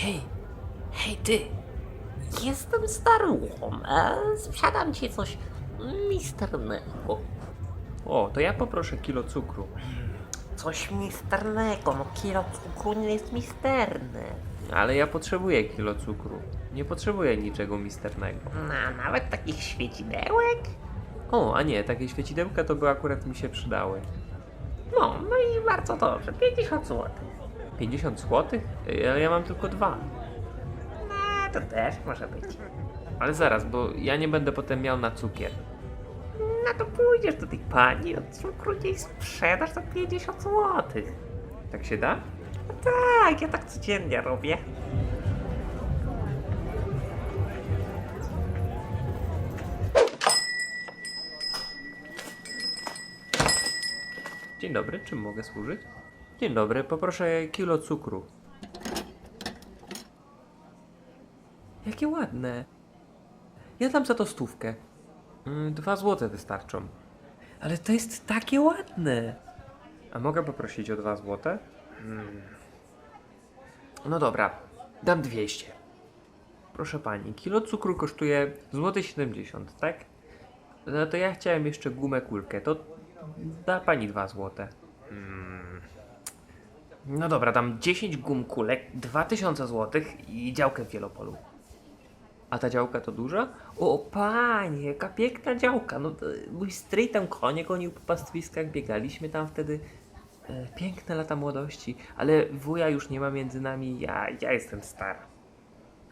Hej, hej ty! Jestem staruchą, a sprzedam ci coś misternego. O, to ja poproszę kilo cukru. Coś misternego, no kilo cukru nie jest misterny. Ale ja potrzebuję kilo cukru. Nie potrzebuję niczego misternego. A nawet takich świecidełek? O, a nie, takie świecidełka to by akurat mi się przydały. No, no i bardzo dobrze, 50 zł. 50 zł? Ale ja mam tylko dwa. No, to też może być. Ale zaraz, bo ja nie będę potem miał na cukier. No to pójdziesz do tej pani, od cukru jej sprzedasz za 50 zł. Tak się da? No tak, ja tak codziennie robię. Dzień dobry, czym mogę służyć? Dzień dobry, poproszę kilo cukru. Jakie ładne. Ja dam za to stówkę. Mm, Dwa złote wystarczą. Ale to jest takie ładne. A mogę poprosić o dwa złote? Mm. No dobra, dam 200. Proszę pani, kilo cukru kosztuje złoty 70, tak? No to ja chciałem jeszcze gumę kulkę. To da pani 2 złote. No dobra, dam 10 gum kulek, 2000 złotych i działkę w Wielopolu. A ta działka to duża? O panie, jaka piękna działka. No, to mój stryj tam konie gonił po pastwiskach, biegaliśmy tam wtedy. E, piękne lata młodości, ale wuja już nie ma między nami, ja, ja jestem stara.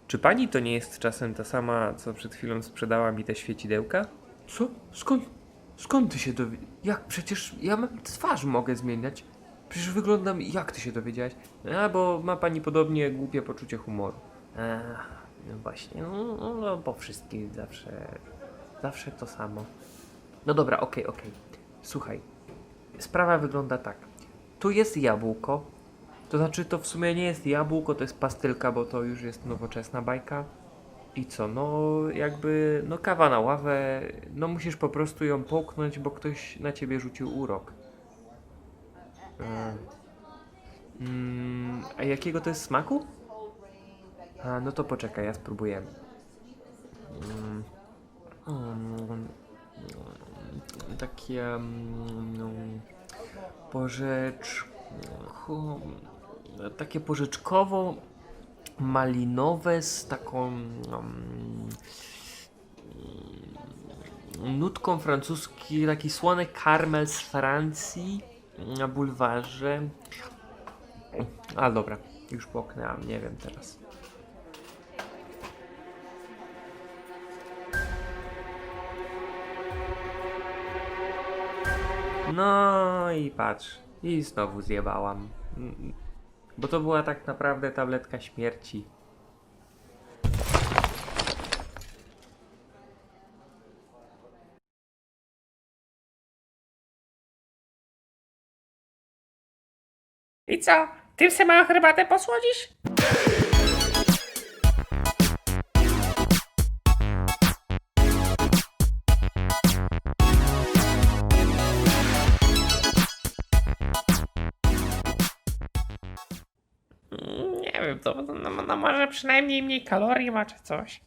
Czy pani to nie jest czasem ta sama, co przed chwilą sprzedała mi te świecidełka? Co? Skąd? Skąd ty się dowie... Jak? Przecież ja mam twarz mogę zmieniać. Przecież wyglądam... Jak ty się dowiedziałaś? A, bo ma pani podobnie głupie poczucie humoru. Ech, no właśnie, no, no, no bo wszystkich zawsze... Zawsze to samo. No dobra, okej, okej. Słuchaj, sprawa wygląda tak. Tu jest jabłko. To znaczy, to w sumie nie jest jabłko, to jest pastylka, bo to już jest nowoczesna bajka. I co, no jakby, no kawa na ławę, no musisz po prostu ją połknąć, bo ktoś na ciebie rzucił urok. E, Mm, a jakiego to jest smaku? A, no to poczekaj, ja spróbuję. Mm, mm, takie mm, no, Takie porzeczkowo malinowe z taką mm, nutką francuski, taki słony karmel z Francji na bulwarze. A dobra, już połknęłam, nie wiem teraz. No i patrz, i znowu zjebałam. Mm, Bo to była tak naprawdę tabletka śmierci. I co? Tym se małą herbatę posłodzisz? Mm, Nie wiem, to no, no może przynajmniej mniej kalorii ma czy coś.